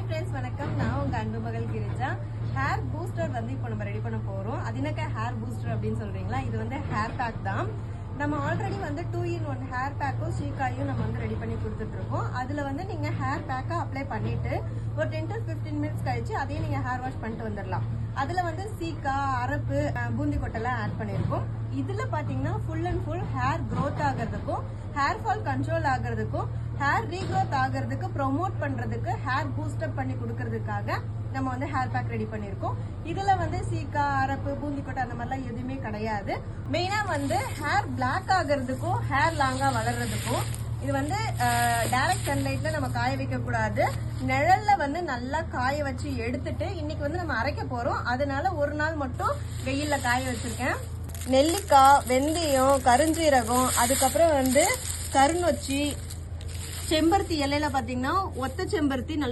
Hi friends வணக்கம். நான் உங்கள் அன்பு மகள் கிரிஜா. ஹேர் பூஸ்டர் வந்து இப்போ நம்ம ரெடி பண்ண போகிறோம் அது என்னக்கா ஹேர் பூஸ்டர் அப்படின்னு சொல்கிறீங்களா இது வந்து ஹேர் பேக் தான். நம்ம ஆல்ரெடி வந்து டூ இன் ஒன் ஹேர் பேக்கும் ஸ்ரீகாயும் நம்ம வந்து ரெடி பண்ணி கொடுத்துட்ருக்கோம் அதில் வந்து நீங்கள் ஹேர் பேக்கை அப்ளை பண்ணிவிட்டு ஒரு டென் டு ஃபிஃப்டீன் மினிட்ஸ் கழிச்சு அதையும் நீங்கள் ஹேர் வாஷ் பண்ணிட்டு வந்துடலாம். அதில் வந்து சீக்கா அரப்பு பூந்தி கொட்டெல்லாம் ஆட் பண்ணியிருக்கோம் இதில் பார்த்தீங்கன்னா full and full hair growth ஆகிறதுக்கும் ஹேர் ஃபால் கண்ட்ரோல் ஆகிறதுக்கும் ஹேர் ரீக்ரோத் ஆகிறதுக்கு ப்ரொமோட் பண்ணுறதுக்கு ஹேர் பூஸ்டப் பண்ணி கொடுக்கறதுக்காக நம்ம வந்து ஹேர் பேக் ரெடி பண்ணியிருக்கோம் இதில் வந்து சீக்கா அரப்பு பூந்திக்கொட்டை அந்த மாதிரிலாம் எதுவுமே கிடையாது. மெயினாக வந்து ஹேர் பிளாக் ஆகிறதுக்கும் ஹேர் லாங்காக வளர்கிறதுக்கும் இது வந்து டைரக்ட் சன்லைட்ல நம்ம காய வைக்க கூடாது. நிழல்ல வந்து நல்லா காய வச்சு எடுத்துட்டு இன்னைக்கு வந்து நம்ம அரைக்க போறோம். அதனால ஒரு நாள் மட்டும் வெயில்ல காய வச்சிருக்கேன். நெல்லிக்காய் வெந்தயம் கருஞ்சீரகம் அதுக்கப்புறம் வந்து கருணொச்சி செம்பருத்தி இலையில பாத்தீங்கன்னா ஒத்த செம்பருத்தி நல்லா